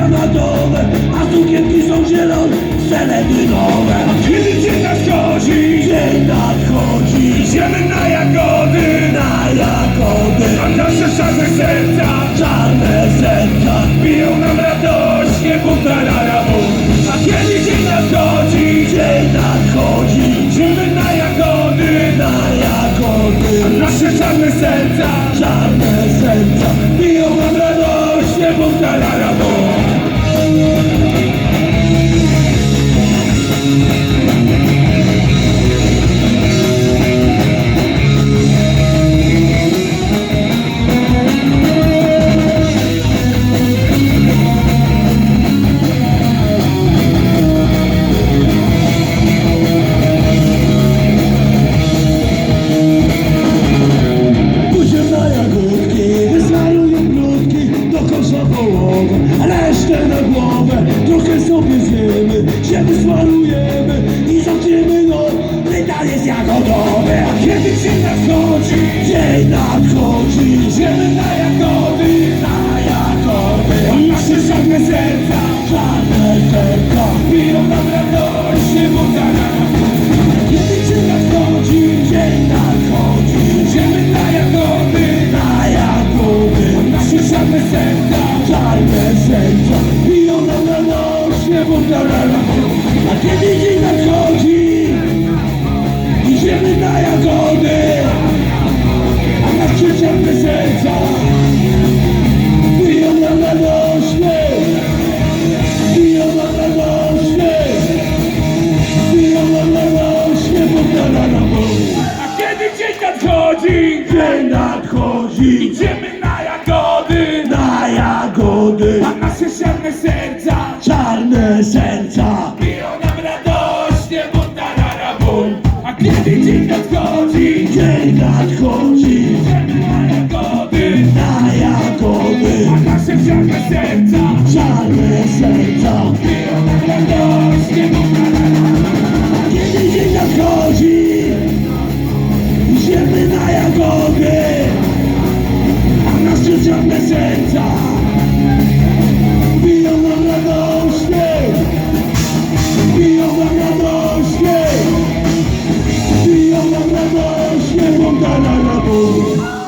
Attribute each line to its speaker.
Speaker 1: granatowe A sukienki są zielone, seledynowe A
Speaker 2: kiedy dzień nadchodzi?
Speaker 1: Dzień nadchodzi?
Speaker 2: Idziemy na jagody.
Speaker 1: Na jagody.
Speaker 2: A nasze czarne serca.
Speaker 1: Czarne serca.
Speaker 2: Biją nam radośnie butelana na bóg A kiedy dzień nadchodzi?
Speaker 1: Dzień nadchodzi?
Speaker 2: Idziemy na jagody.
Speaker 1: Na jagody.
Speaker 2: A nasze czarne serca.
Speaker 1: Czarne serca.
Speaker 2: Biją nam radośnie
Speaker 1: butelana na bóg Pytanie jest jagodowe A kiedy dzień nadchodzi Dzień nadchodzi.
Speaker 2: Idziemy na jagody
Speaker 1: Na jagody.
Speaker 2: Nasze czarne serca
Speaker 1: Czarne serca.
Speaker 2: Biją nam radość Nie półtora
Speaker 1: Kiedy dzień nadchodzi Dzień nadchodzi.
Speaker 2: Idziemy na jagody
Speaker 1: Na jagody.
Speaker 2: Nasze czarne serca
Speaker 1: Czarne serca. Biją nam na noc Nie powtarzam A kiedy Serca. Biją nam
Speaker 2: radość Nie buntarara bum A kiedy dzień nadchodzi
Speaker 1: Dzień nadchodzi.
Speaker 2: Idziemy na jagody
Speaker 1: na jagody
Speaker 2: A nasze czarne serca.
Speaker 1: Czarne serca.
Speaker 2: Biją nam radość Nie buntarara
Speaker 1: La la la la.